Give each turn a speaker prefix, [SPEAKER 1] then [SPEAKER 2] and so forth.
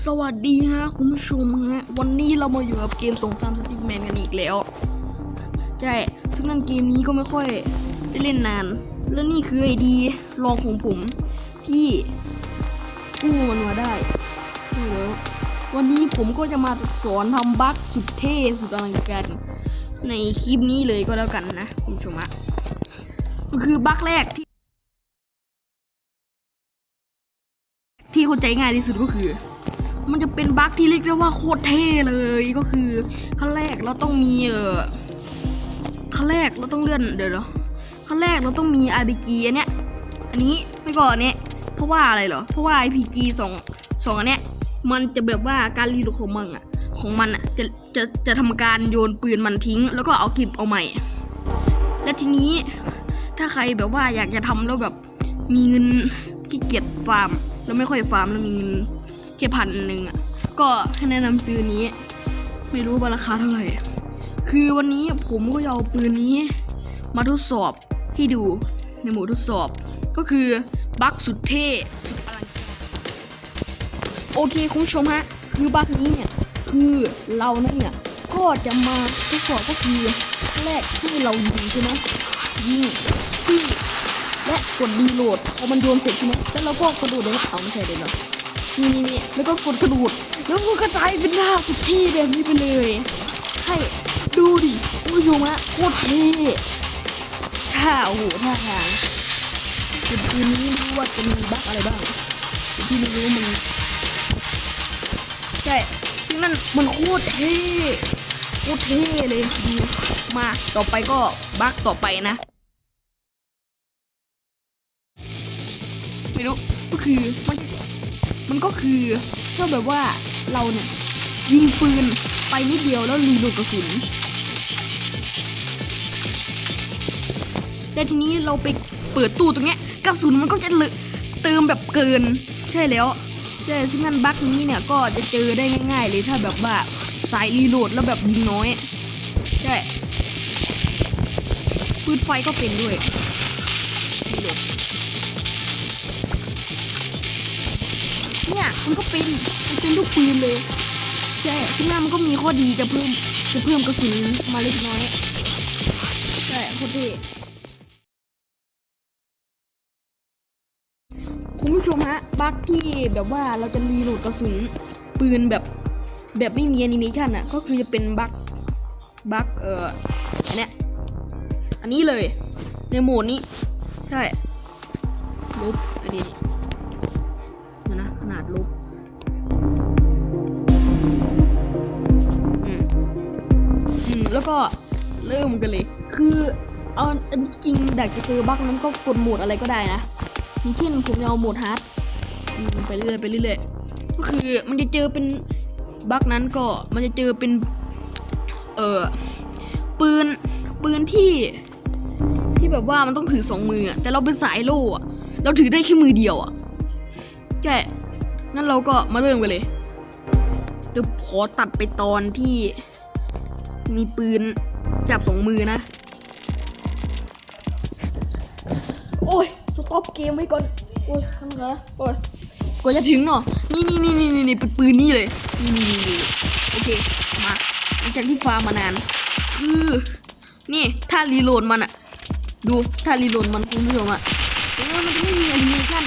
[SPEAKER 1] สวัสดีฮะคุณผู้ชมฮะวันนี้เรามาอยู่กับเกมสงครามสติ๊กแมนกันอีกแล้วใช่ซึ่งนั่นเกมนี้ก็ไม่ค่อยได้เล่นนาน และนี่คือไอดีลองของผมที่กู้มันมาได้นี่แล้ววันนี้ผมก็จะมาสอนทำบั๊กสุดเท่สุดอลังการในคลิปนี้เลยก็แล้วกันนะคุณผู้ชมฮะก็คือบั๊กแรกที่ที่เข้าใจง่ายที่สุดก็คือ มันจะเป็นบั๊กที่เรียกได้ว่าโคตรเท่เลยก็คือขั้นแรกเราต้องมีเออขั้นแรกเราต้องเลื่อนเดี๋ยวเดี๋ยวขั้นแรกเราต้องมี RPG อันเนี้ยอันนี้ไม่ก่อนเนี้ยเพราะว่าอะไรเหรอเพราะว่า RPG สองสองอันเนี้ยมันจะแบบว่าการรีโหลดของมันอะของมันอะจะจะจะทำการโยนปืนมันทิ้ง แล้วก็เอาเก็บเอาใหม่ และทีนี้ถ้าใครแบบว่าอยากจะทำแล้วแบบมีเงินขี้เกียจฟาร์ม แล้วไม่ค่อยฟาร์มแล้วมีเงิน ค่พันหนึ่งอะ ก็ให้แนะนำซื้อนี้ ไม่รู้ว่าราคาเท่าไหร่ คือวันนี้ผมก็เอาปืนนี้ มาทดสอบให้ดูในโหมดทดสอบ ก็คือบั๊กสุดเท่สุดอลังการโอเคคุณผู้ชมฮะ คือบั๊กนี้เนี่ย คือเราเนี่ย ก็จะมาทดสอบก็คือแรกที่เรายิงใช่ไหมยิงปิ้งและกดดีโหลดพอมันโยนเสร็จใช่ไหมแล้วเราก็กระโดดเลยเอาไม่ใช่เดี๋ยวนะ นี่นี่นี่แล้วก็กดกระโดดแล้วมันกระจายเป็นหน้าสุดเท่แบบนี้ไปเลย ใช่ดูดิคุณผู้ชมฮะโคตรเท่ท่าโอ้โหท่าทางจุดคืนนี้ไม่รู้ว่าจะมีบั๊กอะไรบ้างที่ไม่รู้มันใช่ซึ่งนั่นมันโคตรเท่โคตรเท่เลยดูมาต่อไปก็บั๊กต่อไปนะไม่รู้ก็คือมัน มันก็คือก็แบบว่าเราเนี่ยยิงปืนไปนิดเดียวแล้วรีโหลดกระสุนแต่ทีนี้เราไปเปิดตู้ตรงเนี้ยกระสุนมันก็จะเลเติมแบบเกิน ใช่แล้วใช่ซึ่งงั้นบั๊กนี้เนี่ยก็จะเจอได้ง่าย ๆ เลยถ้าแบบว่าสายรีโหลดแล้วแบบยิงน้อยใช่ปืนไฟก็เป็นด้วยรีโหลด เนี่ยมันก็เป็นมันเป็นทุกปืนเลย ใช่ซึ่งหน้ามันก็มีข้อดีจะเพิ่มจะเพิ่มกระสุนมาเล็กน้อย ใช่โคตรเท่คุณผู้ชมฮะ บั๊กที่แบบว่าเราจะรีโหลดกระสุนปืนแบบแบบไม่มีแอนิเมชันอะ ก็คือจะเป็นบั๊กบั๊กเอ่ออันเนี้ยอันนี้เลย ในโหมดนี้ ใช่ลบอันนี้ ขนาดลบอืมอืมแล้วก็เริ่มกันเลย คือเอาอันจริงอยากจะเจอบั๊กนั้นก็กดโหมดอะไรก็ได้นะเช่นผมจะเอาโหมดฮาร์ดไปเรื่อยไปเรื่อยก็คือมันจะเจอเป็นบั๊กนั้นก็มันจะเจอเป็น เออปืนปืนที่ ที่แบบว่ามันต้องถือสองมืออะแต่เราเป็นสายโล่อะเราถือได้แค่มือเดียวอะใช่ งั้นเราก็มาเริ่มกันเลย เดี๋ยวขอตัดไปตอนที่มีปืนจับสองมือนะ โอ้ย สต็อปเกมไว้ก่อน โอ้ยทำไงนะโอ้ยกว่าจะถึงเนาะ นี่นี่นี่นี่นี่นี่เป็นปืนนี่เลยนี่นี่นี่นี่โอเค มาหลังจากที่ฟาร์มมานานคือนี่ถ้ารีโหลดมันอะดูถ้ารีโหลดมันคุณผู้ชมอะเออมันจะไม่มีแอนิเมชัน